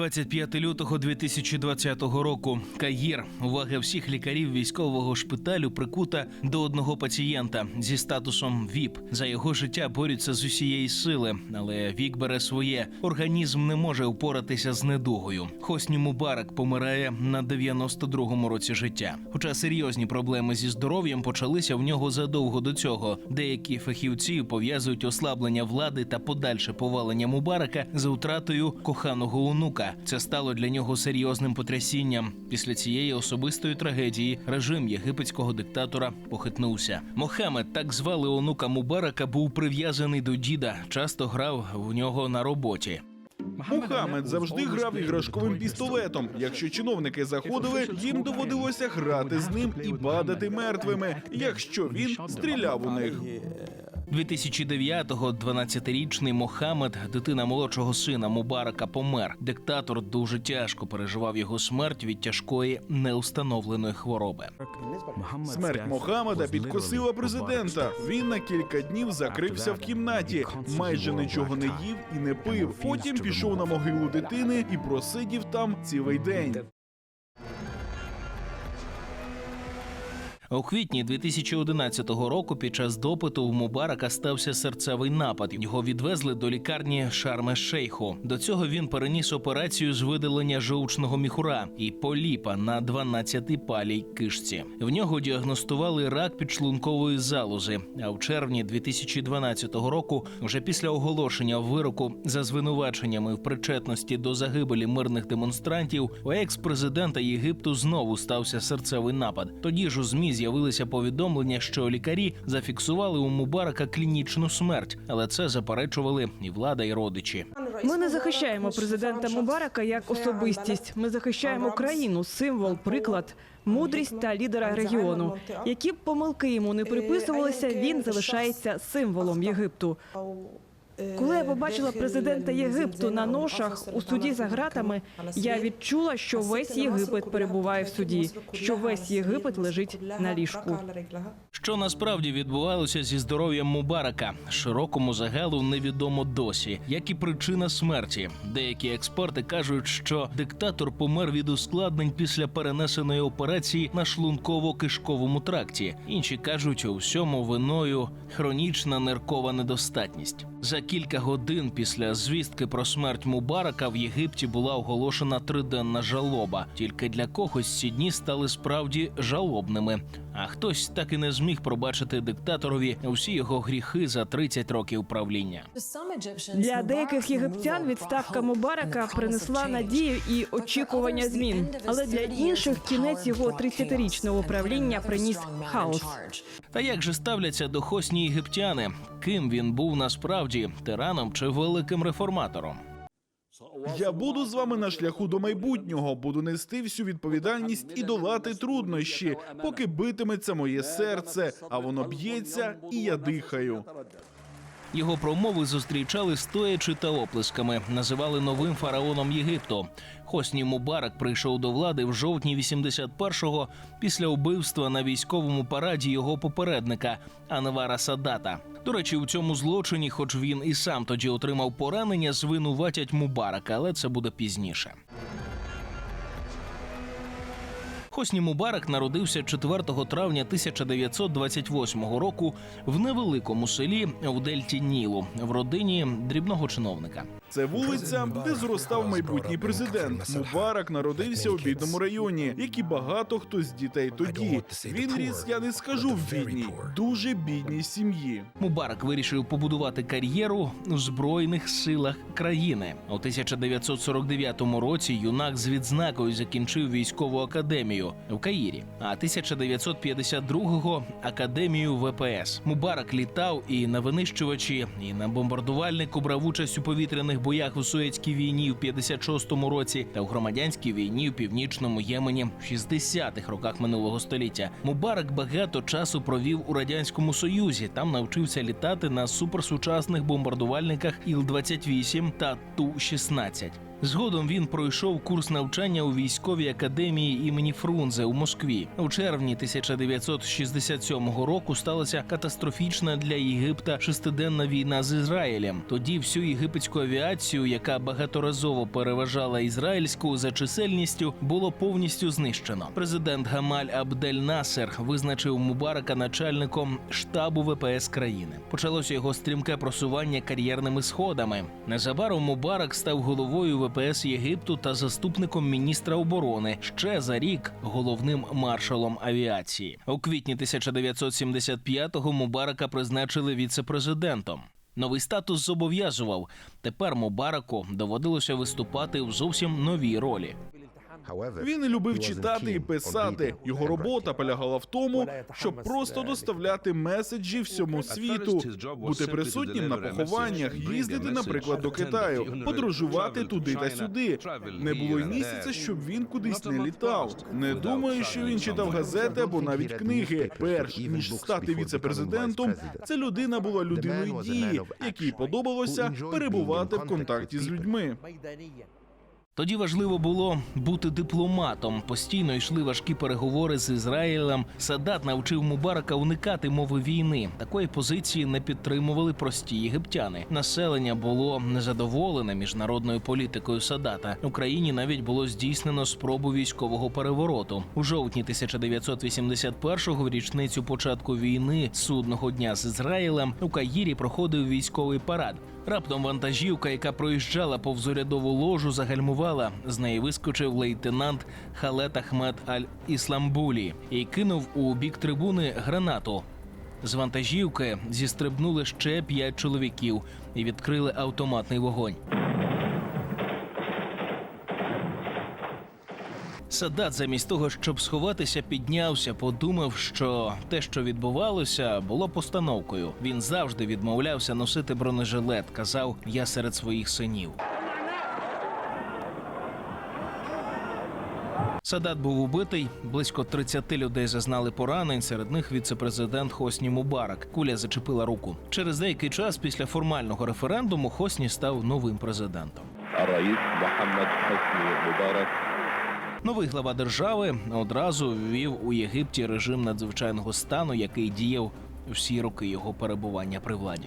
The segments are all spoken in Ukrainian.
25 лютого 2020 року. Каїр. Увага всіх лікарів військового шпиталю прикута до одного пацієнта зі статусом ВІП. За його життя борються з усієї сили, але вік бере своє. Організм не може впоратися з недугою. Хосні Мубарак помирає на 92-му році життя. Хоча серйозні проблеми зі здоров'ям почалися в нього задовго до цього. Деякі фахівці пов'язують ослаблення влади та подальше повалення Мубарака з втратою коханого онука. Це стало для нього серйозним потрясінням. Після цієї особистої трагедії режим єгипетського диктатора похитнувся. Мохамед, так звали онука Мубарака, був прив'язаний до діда, часто грав в нього на роботі. Мухаммед завжди грав іграшковим пістолетом. Якщо чиновники заходили, їм доводилося грати з ним і падати мертвими, якщо він стріляв у них. 2009-го 12-річний Мохамед, дитина молодшого сина Мубарака, помер. Диктатор дуже тяжко переживав його смерть від тяжкої неустановленої хвороби. Смерть Мохаммеда підкосила президента. Він на кілька днів закрився в кімнаті, майже нічого не їв і не пив. Потім пішов на могилу дитини і просидів там цілий день. У квітні 2011 року під час допиту у Мубарака стався серцевий напад. Його відвезли до лікарні Шарме Шейху. До цього він переніс операцію з видалення жовчного міхура і поліпа на 12-палій кишці. В нього діагностували рак підшлункової залози. А в червні 2012 року, вже після оголошення вироку за звинуваченнями в причетності до загибелі мирних демонстрантів, у екс-президента Єгипту знову стався серцевий напад. Тоді ж у змі з'явилися повідомлення, що лікарі зафіксували у Мубарака клінічну смерть, але це заперечували і влада, і родичі. Ми не захищаємо президента Мубарака як особистість. Ми захищаємо країну, символ, приклад, мудрість та лідера регіону. Які б помилки йому не приписувалися, він залишається символом Єгипту. Коли я побачила президента Єгипту на ношах у суді за ґратами, я відчула, що весь Єгипет перебуває в суді, що весь Єгипет лежить на ліжку. Що насправді відбувалося зі здоров'ям Мубарака, широкому загалу невідомо досі, як і причина смерті. Деякі експерти кажуть, що диктатор помер від ускладнень після перенесеної операції на шлунково-кишковому тракті. Інші кажуть, у всьому виною хронічна ниркова недостатність. За кілька годин після звістки про смерть Мубарака в Єгипті була оголошена триденна жалоба. Тільки для когось ці дні стали справді жалобними. А хтось так і не зміг пробачити диктаторові усі його гріхи за 30 років правління. Для деяких єгиптян відставка Мубарака принесла надію і очікування змін. Але для інших кінець його 30-річного правління приніс хаос. Та як же ставляться до Хосні єгиптяни? Ким він був насправді тираном чи великим реформатором? Я буду з вами на шляху до майбутнього, буду нести всю відповідальність і долати труднощі, поки битиметься моє серце, а воно б'ється, і я дихаю. Його промови зустрічали стоячи та оплесками, називали новим фараоном Єгипту. Хосні Мубарак прийшов до влади в жовтні 81-го після вбивства на військовому параді його попередника Анвара Садата. До речі, у цьому злочині, хоч він і сам тоді отримав поранення, звинуватять Мубарака, але це буде пізніше. Хосні Мубарак народився 4 травня 1928 року в невеликому селі в Дельті Нілу в родині дрібного чиновника. Це вулиця, де зростав майбутній президент. Мубарак народився у бідному районі, як і багато хто з дітей тоді. Він ріс, я не скажу в бідній, дуже бідній сім'ї. Мубарак вирішив побудувати кар'єру у збройних силах країни. У 1949 році юнак з відзнакою закінчив військову академію в Каїрі, а 1952-го – академію ВПС. Мубарак літав і на винищувачі, і на бомбардувальнику брав участь у повітряних боях у Суецькій війні в 56-му році та у громадянській війні в північному Ємені в 60-х роках минулого століття. Мубарак багато часу провів у радянському союзі. Там навчився літати на суперсучасних бомбардувальниках Іл-28 та Ту-16. Згодом він пройшов курс навчання у військовій академії імені Фрунзе у Москві. У червні 1967 року сталася катастрофічна для Єгипта шестиденна війна з Ізраїлем. Тоді всю єгипетську авіацію, яка багаторазово переважала ізраїльську за чисельністю, було повністю знищено. Президент Гамаль Абдель Насер визначив Мубарака начальником штабу ВПС країни. Почалося його стрімке просування кар'єрними сходами. Незабаром Мубарак став головою ВПС Єгипту та заступником міністра оборони. Ще за рік головним маршалом авіації. У квітні 1975-го Мубарака призначили віце-президентом. Новий статус зобов'язував. Тепер Мубараку доводилося виступати в зовсім новій ролі. Він любив читати і писати. Його робота полягала в тому, щоб просто доставляти меседжі всьому світу, бути присутнім на похованнях, їздити, наприклад, до Китаю, подорожувати туди та сюди. Не було й місяця, щоб він кудись не літав. Не думаю, що він читав газети або навіть книги. Перш ніж стати віце-президентом, ця людина була людиною дії, якій подобалося перебувати в контакті з людьми. Тоді важливо було бути дипломатом. Постійно йшли важкі переговори з Ізраїлем. Садат навчив Мубарака уникати мови війни. Такої позиції не підтримували прості єгиптяни. Населення було незадоволене міжнародною політикою Садата. Україні навіть було здійснено спробу військового перевороту у жовтні 1981-го, в річницю початку війни судного дня з Ізраїлем. У Каїрі проходив військовий парад. Раптом вантажівка, яка проїжджала повз урядову ложу, загальмувала. З неї вискочив лейтенант Халет Ахмед Аль Ісламбулі і кинув у бік трибуни гранату. З вантажівки зістрибнули ще п'ять чоловіків і відкрили автоматний вогонь. Садат, замість того, щоб сховатися, піднявся, подумав, що те, що відбувалося, було постановкою. Він завжди відмовлявся носити бронежилет. Казав я серед своїх синів. Садат був убитий. Близько 30 людей зазнали поранень. Серед них віцепрезидент Хосні Мубарак. Куля зачепила руку. Через деякий час після формального референдуму Хосні став новим президентом. Раїс Мухаммад Хосні Мубарак Новий глава держави одразу ввів у Єгипті режим надзвичайного стану, який діяв всі роки його перебування при владі.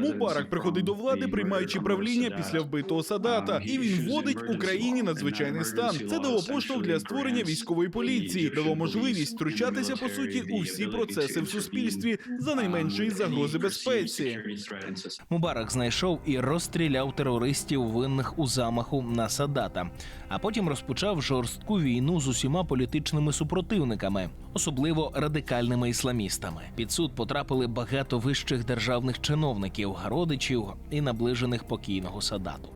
Мубарак приходить до влади, приймаючи правління після вбитого Садата, і він вводить Україні надзвичайний стан. Це дало поштовх для створення військової поліції, дало можливість втручатися по суті у всі процеси в суспільстві за найменшої загрози безпеці. Мубарак знайшов і розстріляв терористів винних у замаху на Садата, а потім розпочав жорстку війну з усіма політичними супротивниками, особливо радикальними ісламістами. Під суд потрапили багато вищих державних чиновників, родичів і наближених покійного Садату.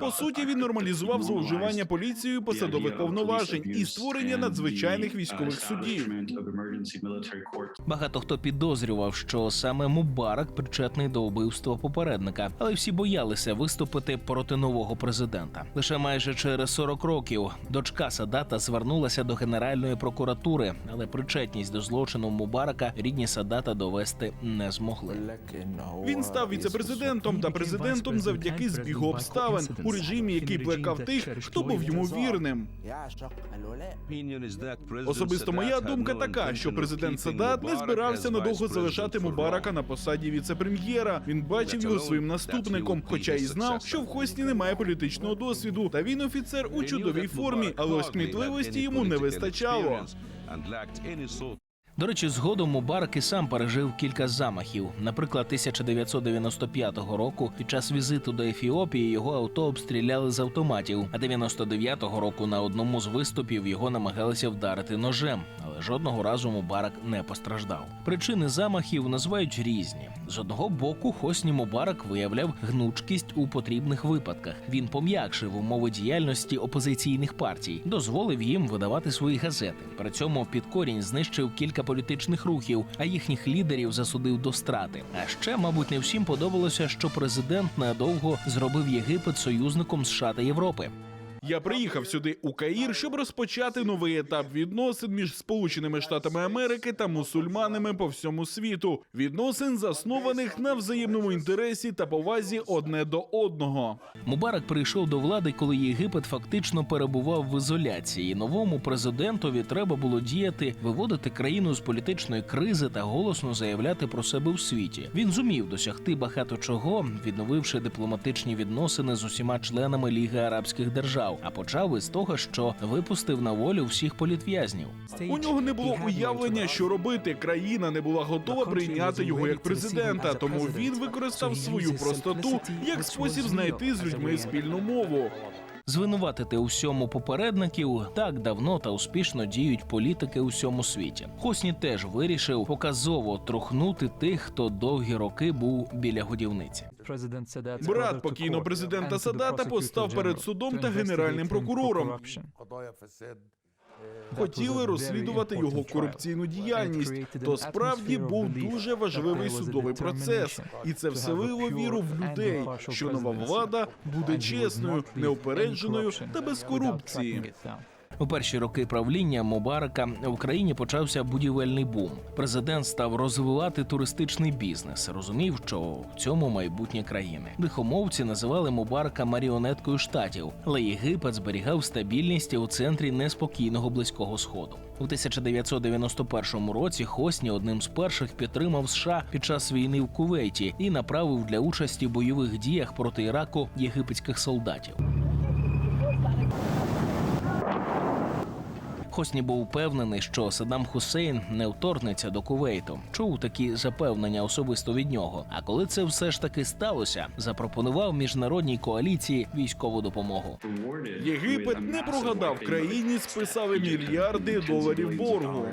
По суті, він нормалізував зловживання поліцією посадових повноважень і створення надзвичайних військових судів. Багато хто підозрював, що саме Мубарак причетний до вбивства попередника, але всі боялися виступити проти нового президента. Лише майже через 40 років дочка Садата звернулася до Генеральної прокуратури, але причетність до злочину Мубарака рідні Садата довести не змогли. Він став віцепрезидентом та президентом завдяки збігу обставин у режимі, який плекав тих, хто був йому вірним. Особисто моя думка така, що президент Садат не збирався надовго залишати Мубарака на посаді віце-прем'єра. Він бачив його своїм наступником, хоча і знав, що в Хосні немає політичного досвіду. Та він офіцер у чудовій формі, але ось кмітливості йому не вистачало. До речі, згодом Мубарак і сам пережив кілька замахів. Наприклад, 1995 року під час візиту до Ефіопії його авто обстріляли з автоматів. А 99-го року на одному з виступів його намагалися вдарити ножем, але жодного разу Мубарак не постраждав. Причини замахів називають різні. З одного боку, Хосні Мубарак виявляв гнучкість у потрібних випадках. Він пом'якшив умови діяльності опозиційних партій, дозволив їм видавати свої газети. При цьому під корінь знищив кілька політичних рухів, а їхніх лідерів засудив до страти. А ще, мабуть, не всім подобалося, що президент надовго зробив Єгипет союзником США та Європи. Я приїхав сюди у Каїр, щоб розпочати новий етап відносин між Сполученими Штатами Америки та мусульманами по всьому світу. Відносин заснованих на взаємному інтересі та повазі одне до одного. Мубарак прийшов до влади, коли Єгипет фактично перебував в ізоляції. Новому президентові треба було діяти, виводити країну з політичної кризи та голосно заявляти про себе у світі. Він зумів досягти багато чого, відновивши дипломатичні відносини з усіма членами Ліги Арабських держав. А почав із того, що випустив на волю всіх політв'язнів. У нього не було уявлення, що робити. Країна не була готова прийняти його як президента, тому він використав свою простоту як спосіб знайти з людьми спільну мову. Звинуватити у всьому попередників так давно та успішно діють політики у всьому світі. Хосні теж вирішив показово трухнути тих, хто довгі роки був біля годівниці. Брат покійного президента Садата постав перед судом та генеральним прокурором. Хотіли розслідувати його корупційну діяльність. То справді був дуже важливий судовий процес, і це вселило віру в людей, що нова влада буде чесною, неупередженою та без корупції. У перші роки правління Мубарака в Україні почався будівельний бум. Президент став розвивати туристичний бізнес. Розумів, що в цьому майбутнє країни. Дихомовці називали Мубарака маріонеткою штатів, але Єгипет зберігав стабільність у центрі неспокійного близького сходу. У 1991 році Хосні одним з перших підтримав США під час війни в Кувейті і направив для участі в бойових діях проти Іраку єгипетських солдатів. Хосні був впевнений, що Саддам Хусейн не вторгнеться до Кувейту. Чув такі запевнення особисто від нього. А коли це все ж таки сталося, запропонував міжнародній коаліції військову допомогу. Єгипет не прогадав країні, списали мільярди доларів боргу.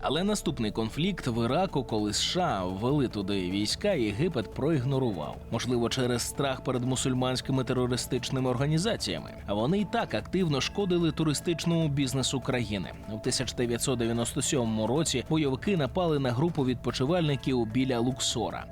Але наступний конфлікт в Іраку, коли США ввели туди війська, Єгипет проігнорував. Можливо, через страх перед мусульманськими терористичними організаціями. А вони і так активно шкодили туристичному бізнесу країни. У 1997 році бойовики напали на групу відпочивальників біля Луксора.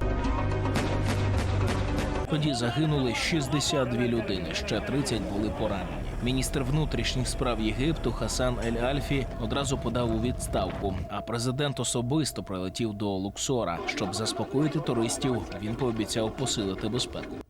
Тоді загинули 62 людини, ще 30 були поранені. Міністр внутрішніх справ Єгипту Хасан Ель Альфі одразу подав у відставку. А президент особисто прилетів до Луксора, щоб заспокоїти туристів. Він пообіцяв посилити безпеку.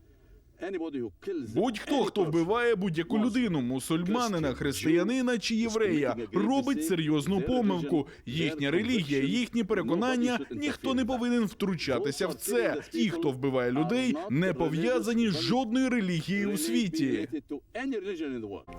Будь-хто, хто вбиває будь-яку людину, мусульманина, християнина чи єврея, робить серйозну помилку. Їхня релігія, їхні переконання, ніхто не повинен втручатися в це. Ті, хто вбиває людей, не пов'язані з жодною релігією у світі.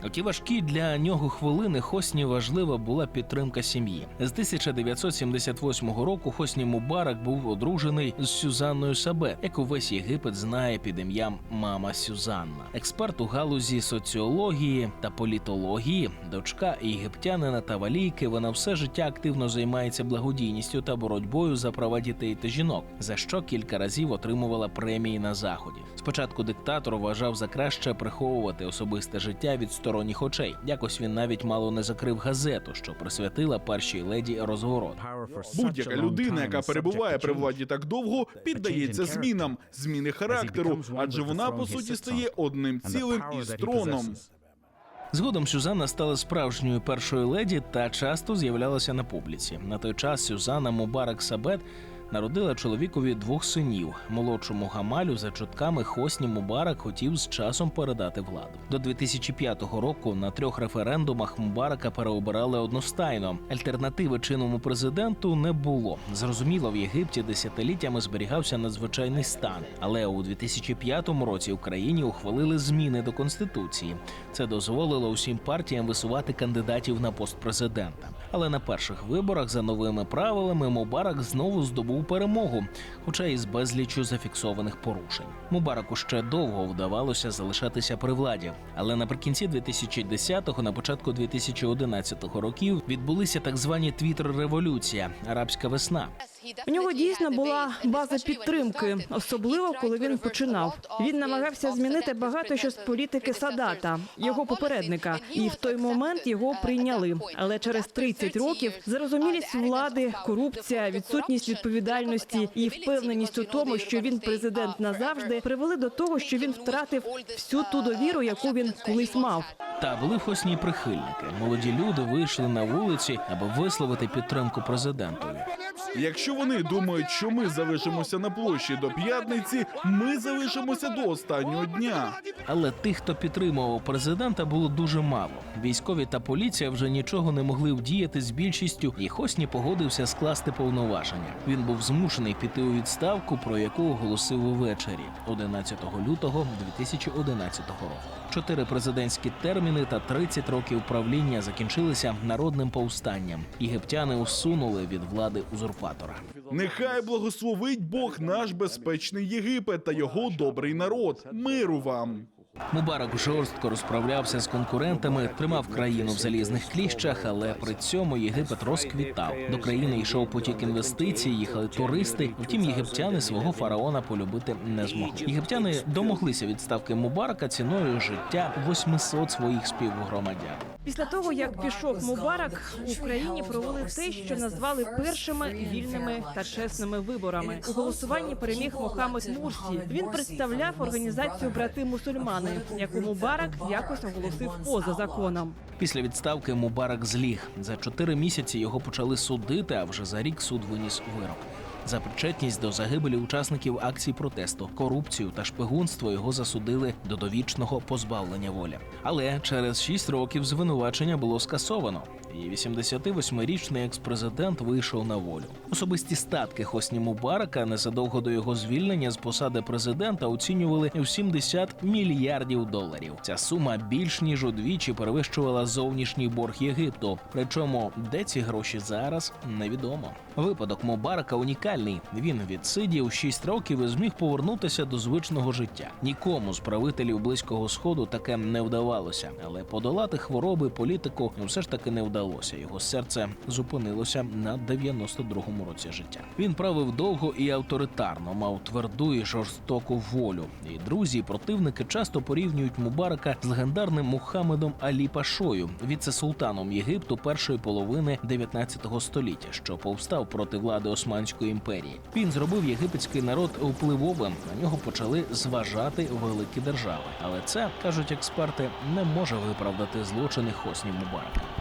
У ті важкі для нього хвилини Хосні важлива була підтримка сім'ї. З 1978 року Хосні Мубарак був одружений з Сюзанною Сабет, яку весь Єгипет знає під ім'ям Мама Сюзанна, експерт у галузі соціології та політології, дочка єгиптянина та валійки. Вона все життя активно займається благодійністю та боротьбою за права дітей та жінок, за що кілька разів отримувала премії на заході. Спочатку диктатор вважав за краще приховувати особисте життя від сторонніх очей. Якось він навіть мало не закрив газету, що присвятила першій леді розгород. Будь-яка людина, яка перебуває при владі так довго, піддається змінам, зміни характеру, адже вона по суті стає одним цілим із троном. Згодом Сюзанна стала справжньою першою леді та часто з'являлася на публіці. На той час Сюзанна Мубарак Сабет народила чоловікові двох синів. Молодшому Гамалю за чутками Хосні Мубарак хотів з часом передати владу. До 2005 року на трьох референдумах Мубарака переобирали одностайно. Альтернативи чинному президенту не було. Зрозуміло, в Єгипті десятиліттями зберігався надзвичайний стан. Але у 2005 році в країні ухвалили зміни до конституції. Це дозволило усім партіям висувати кандидатів на пост президента. Але на перших виборах за новими правилами Мубарак знову здобув перемогу, хоча і з безлічю зафіксованих порушень. Мубараку ще довго вдавалося залишатися при владі, але наприкінці 2010-го, на початку 2011 років відбулися так звані твіттер-революція, арабська весна. У нього дійсно була база підтримки, особливо коли він починав. Він намагався змінити багато що з політики Садата, його попередника, і в той момент його прийняли. Але через 30 років зарозумілість влади, корупція, відсутність відповідальності і впевненість у тому, що він президент назавжди, привели до того, що він втратив всю ту довіру, яку він колись мав. Та були Хосні прихильники. Молоді люди вийшли на вулиці, аби висловити підтримку президентові. Якщо вони думають, що ми залишимося на площі до п'ятниці, ми залишимося до останнього дня. Але тих, хто підтримував президента, було дуже мало. Військові та поліція вже нічого не могли вдіяти з більшістю, і Хосні погодився скласти повноваження. Він був змушений піти у відставку, про яку оголосив увечері, 11 лютого 2011 року. Чотири президентські терміни та 30 років правління закінчилися народним повстанням. Єгиптяни усунули від влади узурпатора. Нехай благословить Бог наш безпечний Єгипет та його добрий народ. Миру вам. Мубарак жорстко розправлявся з конкурентами, тримав країну в залізних кліщах, але при цьому Єгипет розквітав. До країни йшов потік інвестицій, їхали туристи. Втім, єгиптяни свого фараона полюбити не змогли. Єгиптяни домоглися відставки Мубарака ціною життя 800 своїх співгромадян. Після того, як пішов Мубарак, в Україні провели те, що назвали першими вільними та чесними виборами. У голосуванні переміг Мохамед Мурсі. Він представляв організацію брати мусульмани, яку Мубарак якось оголосив поза законом. Після відставки Мубарак зліг. За чотири місяці його почали судити, а вже за рік суд виніс вирок. За причетність до загибелі учасників акцій протесту, корупцію та шпигунство його засудили до довічного позбавлення волі. Але через шість років звинувачення було скасовано. І 88-річний екс-президент вийшов на волю. Особисті статки Хосні Мубарака незадовго до його звільнення з посади президента оцінювали у 70 мільярдів доларів. Ця сума більш ніж удвічі перевищувала зовнішній борг Єгипту. Причому де ці гроші зараз невідомо. Випадок Мубарака унікальний. Він відсидів 6 років і зміг повернутися до звичного життя. Нікому з правителів близького сходу таке не вдавалося, але подолати хвороби політику ну, все ж таки не вдалося. Його серце зупинилося на 92-му році життя. Він правив довго і авторитарно, мав тверду і жорстоку волю. І друзі, і противники часто порівнюють Мубарака з легендарним Мухаммедом Алі Пашою, віце-султаном Єгипту першої половини 19 століття, що повстав проти влади Османської імперії. Він зробив єгипетський народ впливовим. На нього почали зважати великі держави. Але це кажуть експерти не може виправдати злочини Хосні Мубарака.